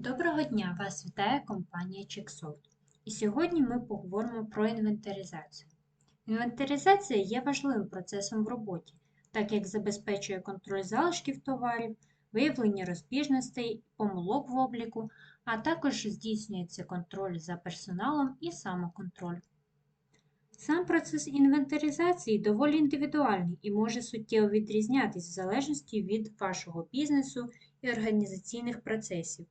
Доброго дня! Вас вітає компанія CheckSoft. І сьогодні ми поговоримо про інвентаризацію. Інвентаризація є важливим процесом в роботі, так як забезпечує контроль залишків товарів, виявлення розбіжностей, помилок в обліку, а також здійснюється контроль за персоналом і самоконтроль. Сам процес інвентаризації доволі індивідуальний і може суттєво відрізнятись в залежності від вашого бізнесу і організаційних процесів.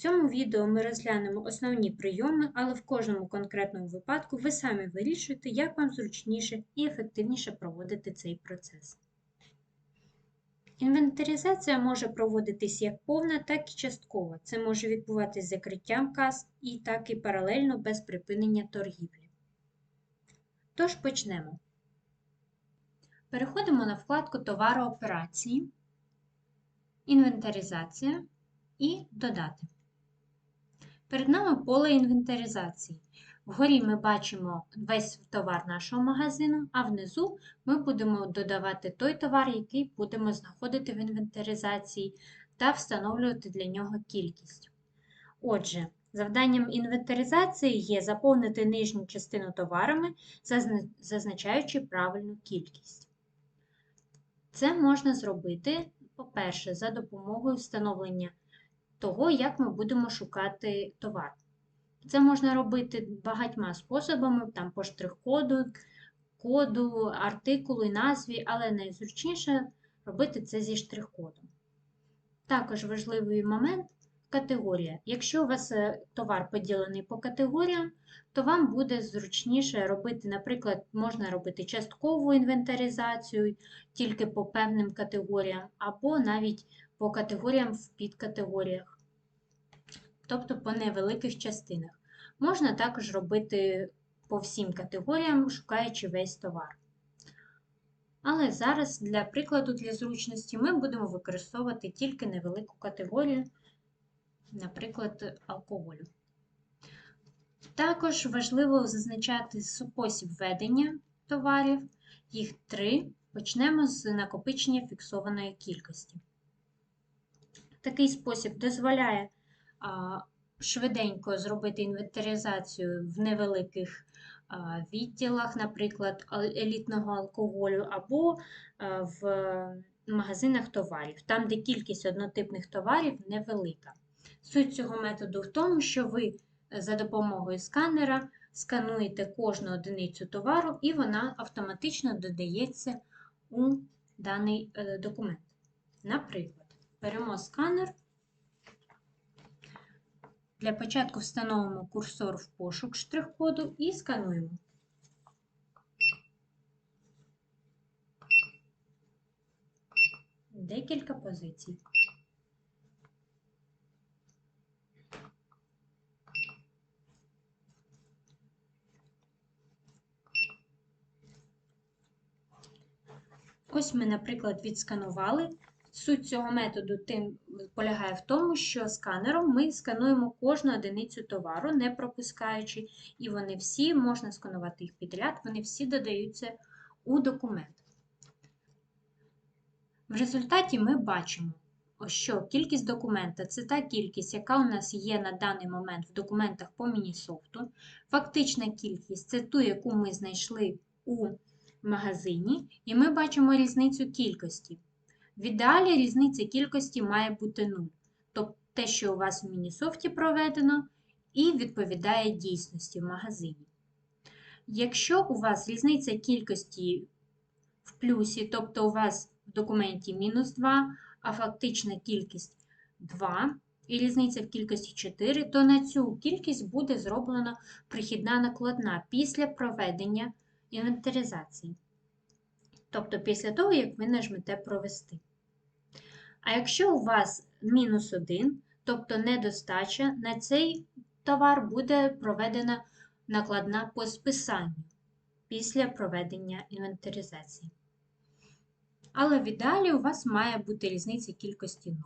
В цьому відео ми розглянемо основні прийоми, але в кожному конкретному випадку ви самі вирішуєте, як вам зручніше і ефективніше проводити цей процес. Інвентаризація може проводитись як повна, так і часткова. Це може відбуватись закриттям кас і так і паралельно без припинення торгівлі. Тож почнемо. Переходимо на вкладку Товарооперації, інвентаризація і Додати. Перед нами поле інвентаризації. Вгорі ми бачимо весь товар нашого магазину, а внизу ми будемо додавати той товар, який будемо знаходити в інвентаризації та встановлювати для нього кількість. Отже, завданням інвентаризації є заповнити нижню частину товарами, зазначаючи правильну кількість. Це можна зробити, по-перше, за допомогою встановлення того, як ми будемо шукати товар. Це можна робити багатьма способами, там по штрих-коду, коду, артикулу і назві, але найзручніше робити це зі штрих-кодом. Також важливий момент категорія. Якщо у вас е, товар поділений по категоріям, то вам буде зручніше робити, наприклад, можна робити часткову інвентаризацію тільки по певним категоріям, або навіть по категоріям в підкатегоріях, тобто по невеликих частинах. Можна також робити по всім категоріям, шукаючи весь товар. Але зараз, для прикладу, для зручності, ми будемо використовувати тільки невелику категорію, наприклад, алкоголю. Також важливо зазначати спосіб ведення товарів, їх три. Почнемо з накопичення фіксованої кількості. Такий спосіб дозволяє швиденько зробити інвентаризацію в невеликих відділах, наприклад, елітного алкоголю, або в магазинах товарів, там, де кількість однотипних товарів невелика. Суть цього методу в тому, що ви за допомогою сканера скануєте кожну одиницю товару, і вона автоматично додається у даний е, документ. Наприклад, беремо сканер. Для початку встановимо курсор в пошук штрих-коду і скануємо. Декілька позицій. Ось ми, наприклад, відсканували. Суть цього методу тим полягає в тому, що сканером ми скануємо кожну одиницю товару, не пропускаючи, і вони всі, можна сканувати їх підряд, вони всі додаються у документ. В результаті ми бачимо, що кількість документа це та кількість, яка у нас є на даний момент в документах по мінісофту. Фактична кількість це ту, яку ми знайшли у магазині, і ми бачимо різницю кількості. В ідеалі різниця кількості має бути 0, тобто те, що у вас в Мінісофті проведено, і відповідає дійсності в магазині. Якщо у вас різниця кількості в плюсі, тобто у вас в документі мінус 2, а фактична кількість 2, і різниця в кількості 4, то на цю кількість буде зроблена прихідна накладна після проведення інвентаризації. Тобто після того, як ви нажмете провести. А якщо у вас мінус 1, тобто недостача, на цей товар буде проведена накладна по списанню після проведення інвентаризації. Але в ідеалі у вас має бути різниця кількості 0.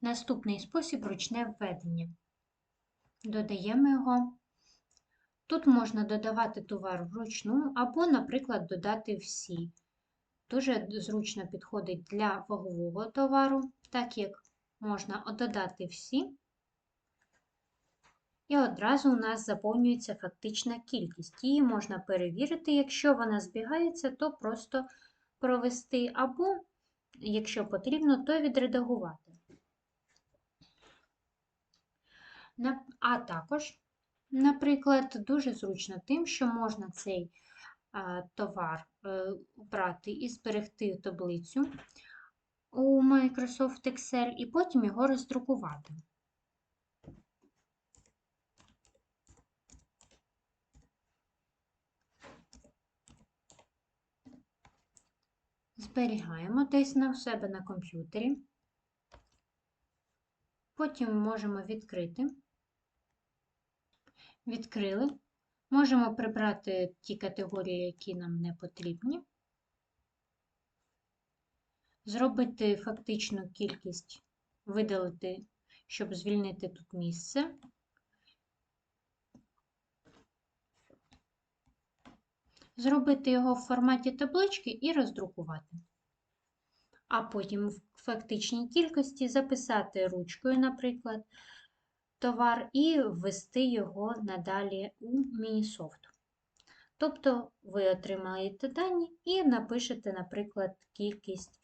Наступний спосіб ручне введення. Додаємо його. Тут можна додавати товар вручну, або, наприклад, додати всі дуже зручно підходить для вагового товару, так як можна додати всі, і одразу у нас заповнюється фактична кількість. Її можна перевірити, якщо вона збігається, то просто провести, або, якщо потрібно, то відредагувати. А також, наприклад, дуже зручно тим, що можна цей товар е, брати і зберегти таблицю у Microsoft Excel і потім його роздрукувати. Зберігаємо десь на себе на комп'ютері. Потім можемо відкрити. Відкрили. Можемо прибрати ті категорії, які нам не потрібні. Зробити фактичну кількість, видалити, щоб звільнити тут місце. Зробити його в форматі таблички і роздрукувати. А потім в фактичній кількості записати ручкою, наприклад, товар і ввести його надалі у Мінісофт. Тобто ви отримаєте дані і напишете, наприклад, кількість,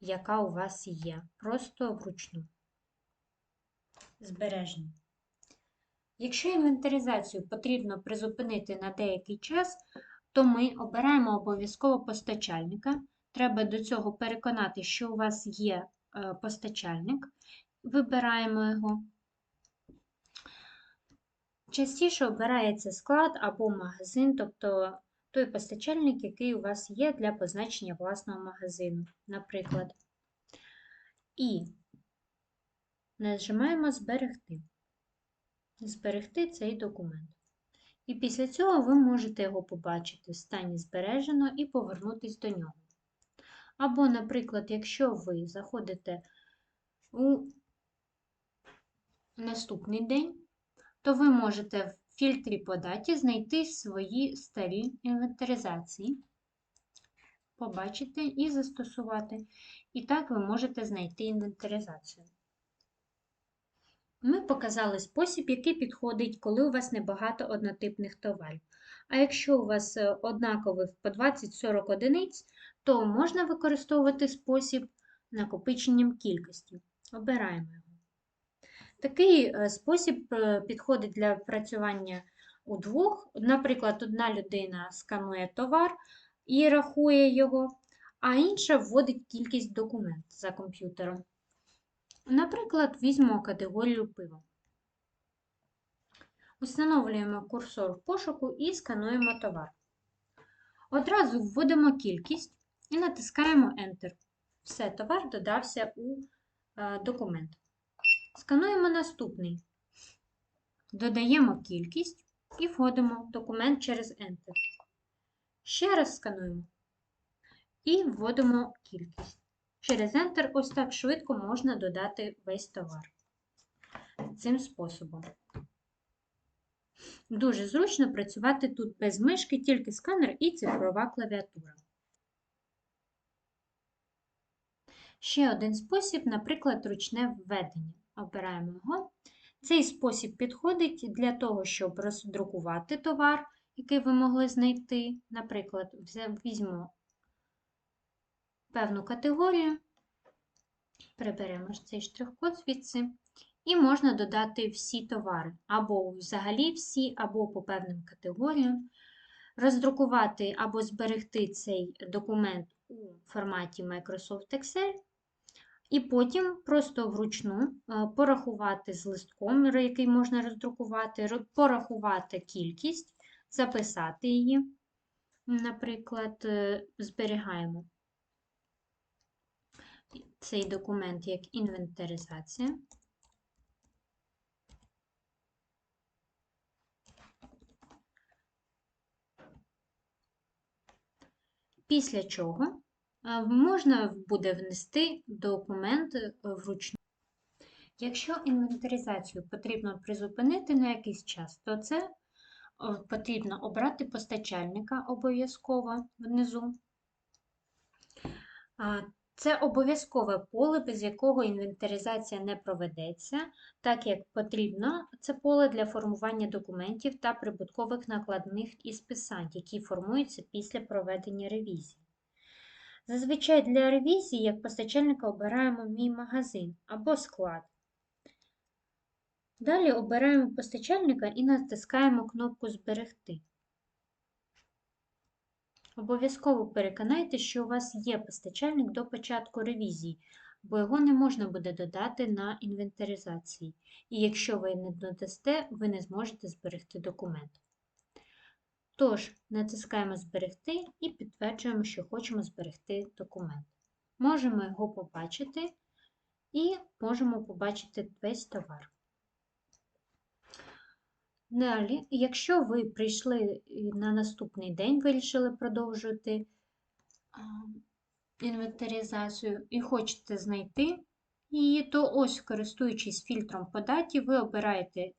яка у вас є, просто вручну. Збереження. Якщо інвентаризацію потрібно призупинити на деякий час, то ми обираємо обов'язково постачальника. Треба до цього переконати, що у вас є е, постачальник, вибираємо його. Частіше обирається склад або магазин, тобто той постачальник, який у вас є для позначення власного магазину, наприклад. І нажимаємо Зберегти. Зберегти цей документ. І після цього ви можете його побачити в стані збережено і повернутися до нього. Або, наприклад, якщо ви заходите у наступний день, то ви можете в фільтрі по даті знайти свої старі інвентаризації, побачити і застосувати. І так ви можете знайти інвентаризацію. Ми показали спосіб, який підходить, коли у вас небагато однотипних товарів. А якщо у вас е, однакових по 20-40 одиниць, то можна використовувати спосіб накопиченням кількості. Обираємо його. Такий е, спосіб е, підходить для працювання удвох. Наприклад, одна людина сканує товар і рахує його, а інша вводить кількість документ за комп'ютером. Наприклад, візьмемо категорію пива. Установлюємо курсор в пошуку і скануємо товар. Одразу вводимо кількість і натискаємо Enter. Все, товар додався у е, документ. Скануємо наступний. Додаємо кількість і вводимо документ через Enter. Ще раз скануємо і вводимо кількість. Через Enter ось так швидко можна додати весь товар. Цим способом. Дуже зручно працювати тут без мишки, тільки сканер і цифрова клавіатура. Ще один спосіб, наприклад, ручне введення. Обираємо його. Цей спосіб підходить для того, щоб роздрукувати товар, який ви могли знайти. Наприклад, візьмемо певну категорію, приберемо цей штрих-код звідси, і можна додати всі товари, або взагалі всі, або по певним категоріям, роздрукувати або зберегти цей документ у форматі Microsoft Excel. І потім просто вручну е, порахувати з листком, який можна роздрукувати, порахувати кількість, записати її, наприклад, е, зберігаємо цей документ як інвентаризація. Після чого можна буде внести документ вручну. Якщо інвентаризацію потрібно призупинити на якийсь час, то це потрібно обрати постачальника обов'язково внизу. Це обов'язкове поле, без якого інвентаризація не проведеться, так як потрібно це поле для формування документів та прибуткових накладних і списань, які формуються після проведення ревізії. Зазвичай для ревізії як постачальника обираємо мій магазин або склад. Далі обираємо постачальника і натискаємо кнопку Зберегти. Обов'язково переконайтеся, що у вас є постачальник до початку ревізії, бо його не можна буде додати на інвентаризації. І якщо ви не додасте, ви не зможете зберегти документ. Тож, натискаємо Зберегти і підтверджуємо, що хочемо зберегти документ. Можемо його побачити і можемо побачити весь товар. Далі, якщо ви прийшли на наступний день, вирішили продовжувати інвентаризацію і хочете знайти її, то ось, користуючись фільтром по даті, ви обираєте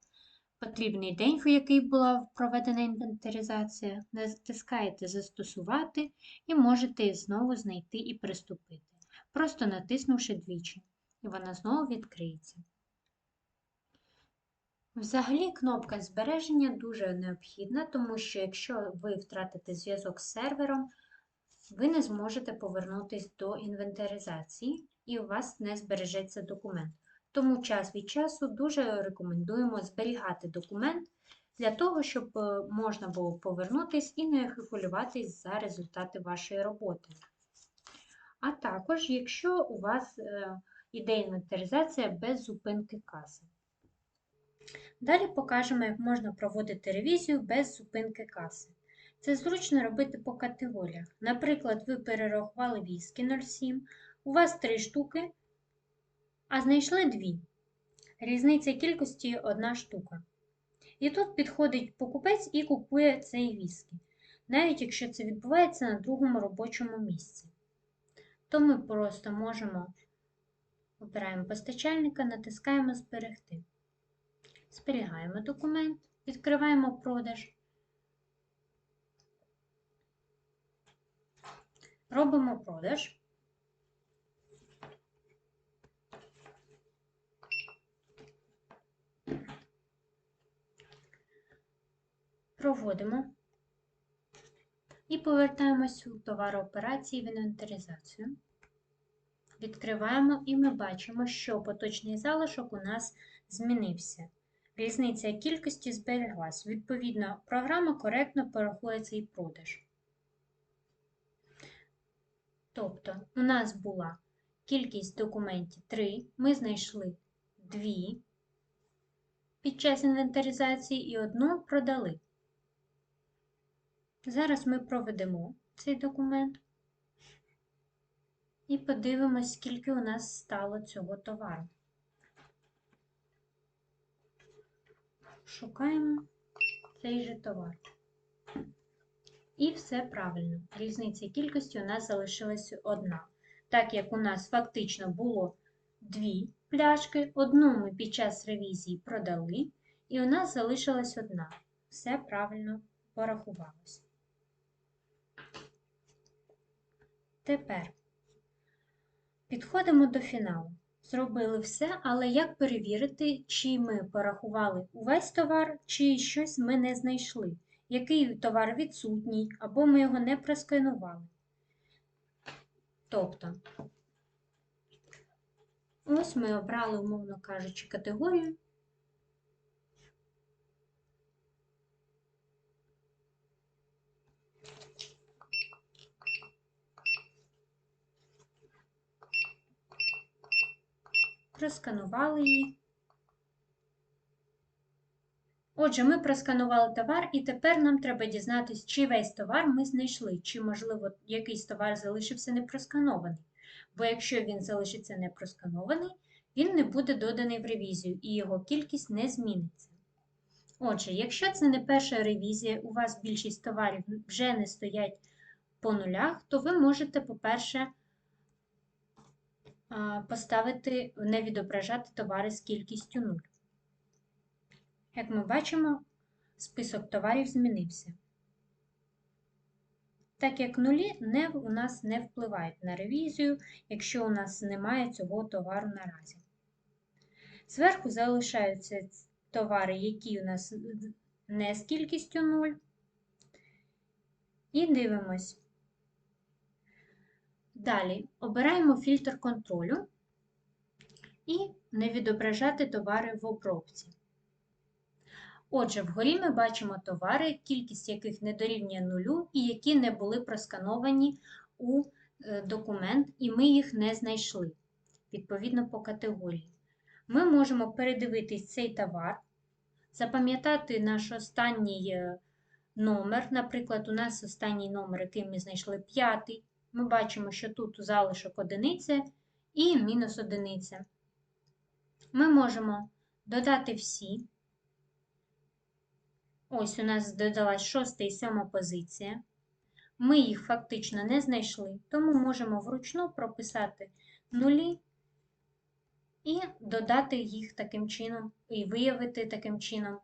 потрібний день, в який була проведена інвентаризація, натискаєте Застосувати і можете знову знайти і приступити, просто натиснувши двічі, і вона знову відкриється. Взагалі, кнопка збереження дуже необхідна, тому що якщо ви втратите зв'язок з сервером, ви не зможете повернутися до інвентаризації і у вас не збережеться документ. Тому час від часу дуже рекомендуємо зберігати документ для того, щоб е, можна було повернутися і не хвилюватись за результати вашої роботи. А також, якщо у вас е, іде інвентаризація без зупинки каси. Далі покажемо, як можна проводити ревізію без зупинки каси. Це зручно робити по категоріях. Наприклад, ви перерахували віскі 07, у вас 3 штуки, а знайшли 2. Різниця кількості 1 штука. І тут підходить покупець і купує цей віскі, навіть якщо це відбувається на другому робочому місці. То ми просто можемо обираємо постачальника, натискаємо Зберегти. Зберігаємо документ, відкриваємо продаж, робимо продаж. Проводимо і повертаємось у товарооперації в інвентаризацію. Відкриваємо і ми бачимо, що поточний залишок у нас змінився. Різниця кількості збереглась. Відповідно, програма коректно порахує цей продаж. Тобто, у нас була кількість документів 3, ми знайшли 2 під час інвентаризації і одну продали. Зараз ми проведемо цей документ і подивимось, скільки у нас стало цього товару. шукаємо цей же товар. І все правильно. Різниця кількості у нас залишилася одна. Так як у нас фактично було дві пляшки, одну ми під час ревізії продали, і у нас залишилась одна. Все правильно порахувалося. Тепер підходимо до фіналу. Зробили все, але як перевірити, чи ми порахували увесь товар, чи щось ми не знайшли, який товар відсутній, або ми його не просканували. Тобто, ось ми обрали, умовно кажучи, категорію. Просканували її. Отже, ми просканували товар, і тепер нам треба дізнатися, чи весь товар ми знайшли, чи, можливо, якийсь товар залишився непросканований. Бо якщо він залишиться непросканований, він не буде доданий в ревізію і його кількість не зміниться. Отже, якщо це не перша ревізія, у вас більшість товарів вже не стоять по нулях, то ви можете, по-перше, поставити, не відображати товари з кількістю 0. Як ми бачимо, список товарів змінився. так як нулі не, у нас не впливають на ревізію, якщо у нас немає цього товару наразі. Зверху залишаються товари, які у нас не з кількістю 0. І дивимось. Далі обираємо фільтр контролю і не відображати товари в обробці. Отже, вгорі ми бачимо товари, кількість яких не дорівнює нулю і які не були проскановані у е, документ, і ми їх не знайшли, відповідно по категорії. Ми можемо передивитись цей товар, запам'ятати наш останній е, номер. Наприклад, у нас останній номер, який ми знайшли, п'ятий. Ми бачимо, що тут залишок одиниця і мінус одиниця. Ми можемо додати всі. Ось у нас додалась шоста і сьома позиція. Ми їх фактично не знайшли, тому можемо вручну прописати нулі і додати їх таким чином, і виявити таким чином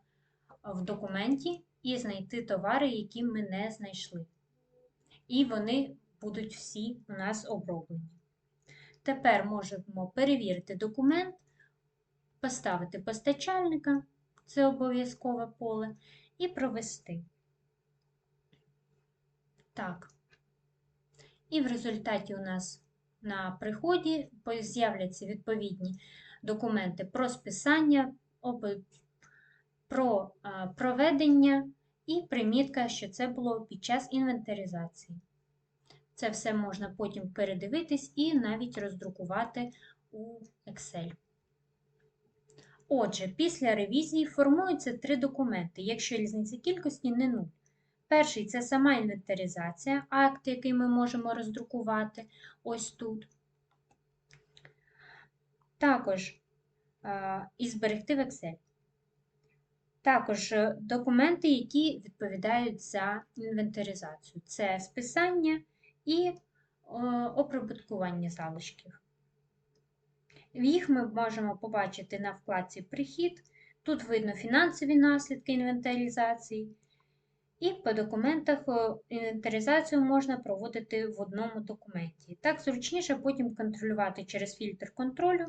в документі і знайти товари, які ми не знайшли. І вони будуть всі у нас оброблені. Тепер можемо перевірити документ, поставити постачальника, це обов'язкове поле, і провести. Так. І в результаті у нас на приході з'являться відповідні документи про списання, про проведення і примітка, що це було під час інвентаризації. Це все можна потім передивитись і навіть роздрукувати у Excel. Отже, після ревізії формуються три документи, якщо різниця кількості не 0. Перший це сама інвентаризація, акт, який ми можемо роздрукувати ось тут. Також і зберегти в Excel. Також е, документи, які відповідають за інвентаризацію. Це списання і оприбуткування залишків. Їх ми можемо побачити на вкладці Прихід. Тут видно фінансові наслідки інвентаризації. І по документах інвентаризацію можна проводити в одному документі. Так зручніше потім контролювати через фільтр контролю,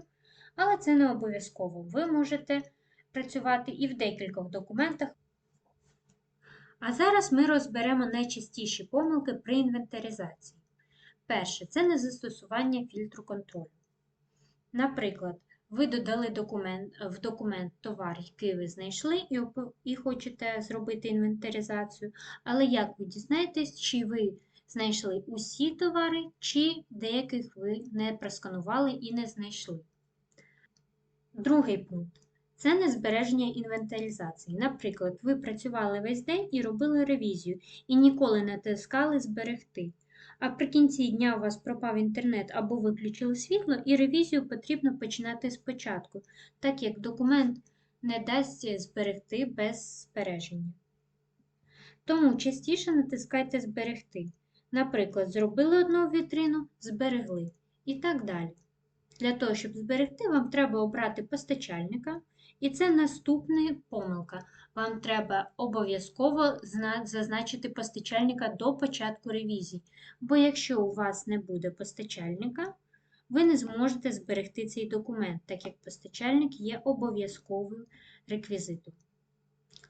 але це не обов'язково. Ви можете працювати і в декількох документах. А зараз ми розберемо найчастіші помилки при інвентаризації. Перше це незастосування фільтру контролю. Наприклад, ви додали документ, в документ товар, який ви знайшли, і, і хочете зробити інвентаризацію, але як ви дізнаєтесь, чи ви знайшли усі товари, чи деяких ви не просканували і не знайшли. Другий пункт це незбереження інвентаризації. Наприклад, ви працювали весь день і робили ревізію, і ніколи не тискали зберегти а при кінці дня у вас пропав інтернет або виключили світло, і ревізію потрібно починати спочатку, так як документ не дасть зберегти без збереження. Тому частіше натискайте Зберегти. Наприклад, зробили одну вітрину, зберегли і так далі. Для того, щоб зберегти, вам треба обрати постачальника, і це наступна помилка. Вам треба обов'язково зазначити постачальника до початку ревізії, бо якщо у вас не буде постачальника, ви не зможете зберегти цей документ, так як постачальник є обов'язковим реквізитом.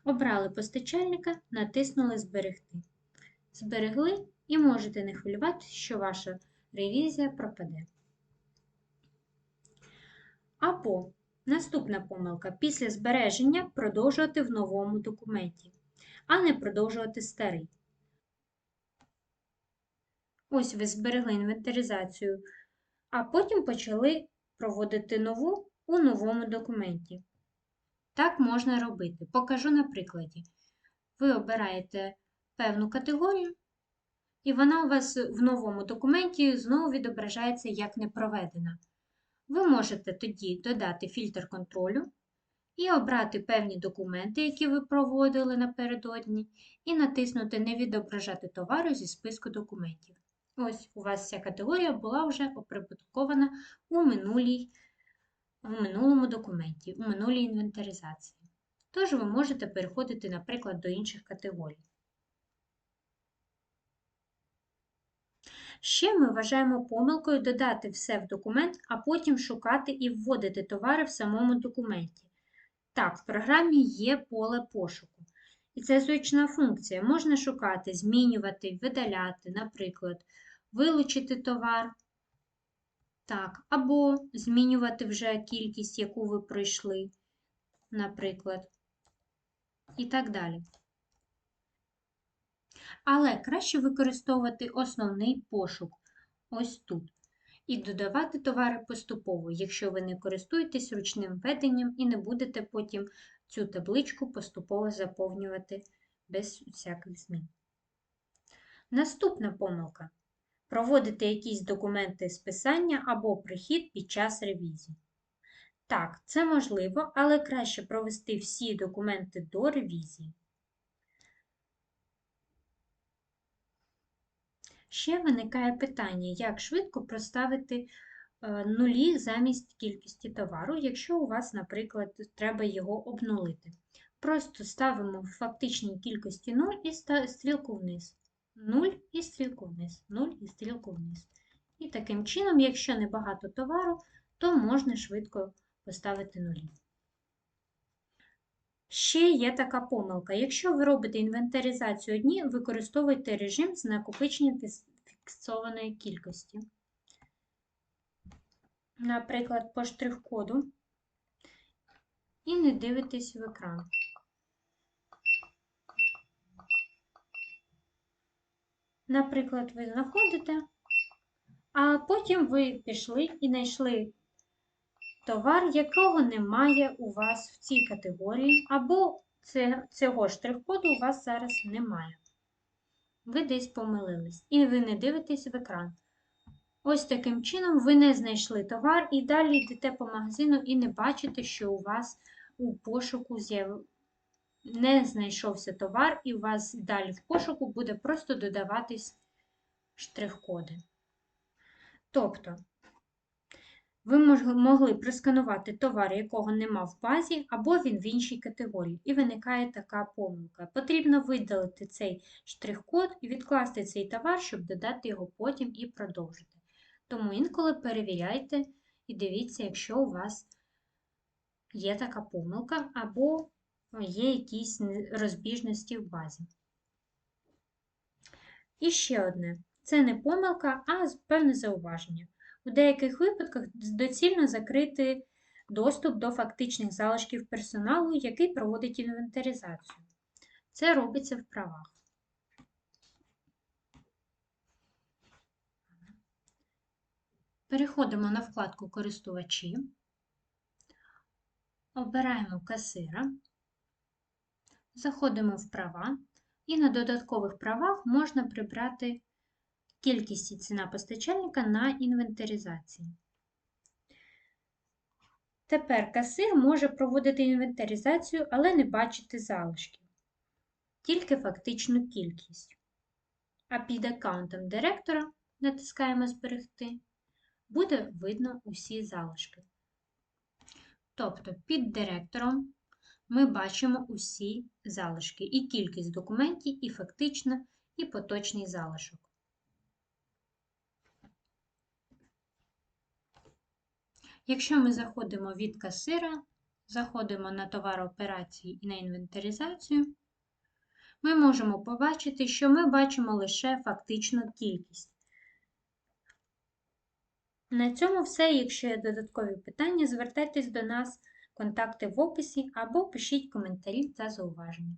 Обрали постачальника, натиснули Зберегти. Зберегли і можете не хвилювати, що ваша ревізія пропаде. Або Наступна помилка. Після збереження продовжувати в новому документі, а не продовжувати старий. Ось ви зберегли інвентаризацію, а потім почали проводити нову у новому документі. Так можна робити. Покажу на прикладі. Ви обираєте певну категорію, і вона у вас в новому документі знову відображається як не проведена. Ви можете тоді додати фільтр контролю і обрати певні документи, які ви проводили напередодні, і натиснути Не відображати товару зі списку документів. Ось у вас ця категорія була вже оприбуткована у, минулій, у минулому документі, у минулій інвентаризації. Тож ви можете переходити, наприклад, до інших категорій. Ще ми вважаємо помилкою додати все в документ, а потім шукати і вводити товари в самому документі. Так, в програмі є поле пошуку. І це звична функція. Можна шукати, змінювати, видаляти, наприклад, вилучити товар. Так, або змінювати вже кількість, яку ви пройшли, наприклад, і так далі. Але краще використовувати основний пошук ось тут. І додавати товари поступово, якщо ви не користуєтесь ручним веденням і не будете потім цю табличку поступово заповнювати без всяких змін. Наступна помилка проводити якісь документи списання або прихід під час ревізії. Так, це можливо, але краще провести всі документи до ревізії. Ще виникає питання, як швидко проставити е, нулі замість кількості товару, якщо у вас, наприклад, треба його обнулити. Просто ставимо в фактичній кількості 0 і стрілку вниз. 0 і стрілку вниз, 0 і стрілку вниз. І таким чином, якщо небагато товару, то можна швидко поставити нулі. Ще є така помилка. Якщо ви робите інвентаризацію одні, використовуйте режим з накопичення фіксованої кількості. Наприклад, по штрих-коду і не дивитесь в екран. Наприклад, ви знаходите, а потім ви пішли і знайшли товар, якого немає у вас в цій категорії, або цього штрих-коду у вас зараз немає. Ви десь помилились, і ви не дивитесь в екран. Ось таким чином ви не знайшли товар і далі йдете по магазину і не бачите, що у вас у пошуку не знайшовся товар, і у вас далі в пошуку буде просто додаватись штрих-коди. Тобто, ви могли просканувати товар, якого нема в базі, або він в іншій категорії, і виникає така помилка. Потрібно видалити цей штрих-код і відкласти цей товар, щоб додати його потім і продовжити. Тому інколи перевіряйте і дивіться, якщо у вас є така помилка, або є якісь розбіжності в базі. І ще одне: це не помилка, а певне зауваження. У деяких випадках доцільно закрити доступ до фактичних залишків персоналу, який проводить інвентаризацію. Це робиться в правах. Переходимо на вкладку Користувачі, обираємо касира, заходимо в права, і на додаткових правах можна прибрати кількість і ціна постачальника на інвентаризації. Тепер касир може проводити інвентаризацію, але не бачити залишків, тільки фактичну кількість. А під аккаунтом директора натискаємо Зберегти, буде видно усі залишки. Тобто під директором ми бачимо усі залишки, і кількість документів, і фактична, і поточний залишок. Якщо ми заходимо від касира, заходимо на товар операції і на інвентаризацію, ми можемо побачити, що ми бачимо лише фактичну кількість. На цьому все. Якщо є додаткові питання, звертайтесь до нас, контакти в описі або пишіть коментарі та зауваження.